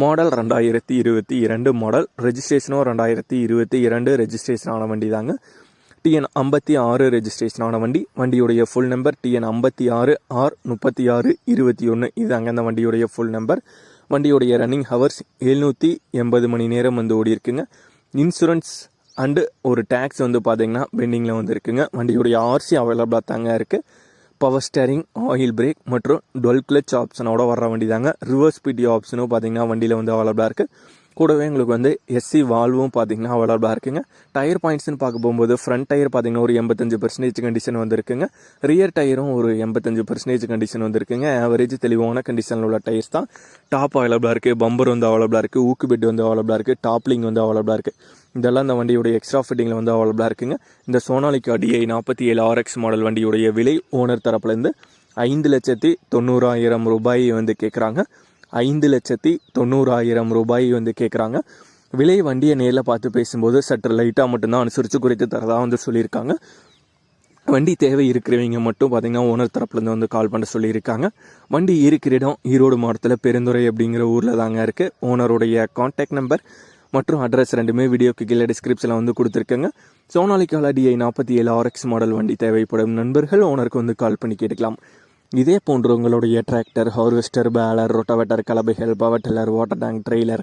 Model ரெண்டாயிரத்தி இருபத்தி இரண்டு மாடல் ரெஜிஸ்ட்ரேஷனும் ரெண்டாயிரத்தி இருபத்தி இரண்டு ரெஜிஸ்ட்ரேஷன் ஆன வண்டி தாங்க. டிஎன் ஐம்பத்தி ஆறு ரெஜிஸ்ட்ரேஷன் ஆன வண்டி. வண்டியுடைய ஃபுல் நம்பர் டிஎன் ஐம்பத்தி ஆறு ஆர் முப்பத்தி ஆறு இருபத்தி ஒன்று இதாங்க அந்த வண்டியுடைய ஃபுல் நம்பர் வண்டியுடைய ரன்னிங் ஹவர்ஸ் எழுநூற்றி எண்பது மணி நேரம் வந்து ஓடி இருக்குங்க இன்சூரன்ஸ் அண்டு ஒரு டேக்ஸ் வந்து பார்த்தீங்கன்னா பெண்டிங்கில் வந்து இருக்குங்க. வண்டியுடைய ஆர்சி அவைலபிளாக தாங்க இருக்குது பவர் ஸ்டேரிங் ஆயில் பிரேக் மற்றும் டுவெல் கிளச் ஆப்ஷனோட வர்ற வண்டி தாங்க ரிவர்ஸ் பிடி ஆப்ஷனும் பார்த்தீங்கன்னா வண்டியில் வந்து அவைலபிளாக இருக்குது கூடவே உங்களுக்கு வந்து எஸ்சி வால்வும் பார்த்தீங்கன்னா அவைலபிளாக இருக்குங்க. டயர் பாயிண்ட்ஸ்னு பார்க்க போகும்போது ஃப்ரண்ட் டயர் பார்த்தீங்கன்னா ஒரு எண்பத்தஞ்சு பர்சன்டேஜ் கண்டிஷன் வந்துருக்குங்க. ரியர் டயரும் ஒரு எண்பத்தஞ்சு பர்சன்டேஜ் கண்டிஷன் வந்துருக்குங்க. ஆவரேஜ் தெளிவான கண்டிஷனில் உள்ள டயர்ஸ் தான். டாப் அவைலபிளாக இருக்குது பம்பர் வந்து அவைலபிளாக இருக்குது ஊக்கு பெட் வந்து அவைலபிளாக இருக்குது டாப்லிங் வந்து அவைலபிளாக இருக்குது இதெல்லாம் இந்த வண்டியுடைய எக்ஸ்ட்ரா ஃபிட்டிங்கில் வந்து அவைலபிளாக இருக்குங்க. இந்த சோனாலிக்கு டிஐ நாற்பத்தி ஏழு ஆர்எக்ஸ் மாடல் வண்டியுடைய விலை ஓனர் தரப்புலேருந்து ஐந்து லட்சத்தி தொண்ணூறாயிரம் ரூபாய் வந்து கேட்குறாங்க ஐந்து லட்சத்தி தொண்ணூறாயிரம் ரூபாய் வந்து கேட்குறாங்க விலை வண்டியை நேரில் பார்த்து பேசும்போது சற்று லைட்டாக மட்டும்தான் அனுசரித்து குறைத்து தரதாக வந்து சொல்லியிருக்காங்க. வண்டி தேவை இருக்கிறவங்க மட்டும் பார்த்திங்கன்னா ஓனர் தரப்புலேருந்து வந்து கால் பண்ண சொல்லியிருக்காங்க. வண்டி இருக்கிற இடம் ஈரோடு மாவட்டத்தில் பெருந்துறை அப்படிங்கிற ஊரில் தாங்க இருக்குது ஓனருடைய கான்டாக்ட் நம்பர் மற்றும் அட்ரஸ் ரெண்டுமே வீடியோக்கு கீழே டிஸ்கிரிப்ஷனில் வந்து கொடுத்துருக்கேங்க. சோனாலிக்கால டிஐ நாற்பத்தி ஏழு ஆர்எக்ஸ் மாடல் வண்டி தேவைப்படும் நண்பர்கள் ஓனருக்கு வந்து கால் பண்ணி கேட்டுக்கலாம். இதே போன்று உங்களுடைய tractor harvester baler rotavator கலபைகள் power tiller water tank trailer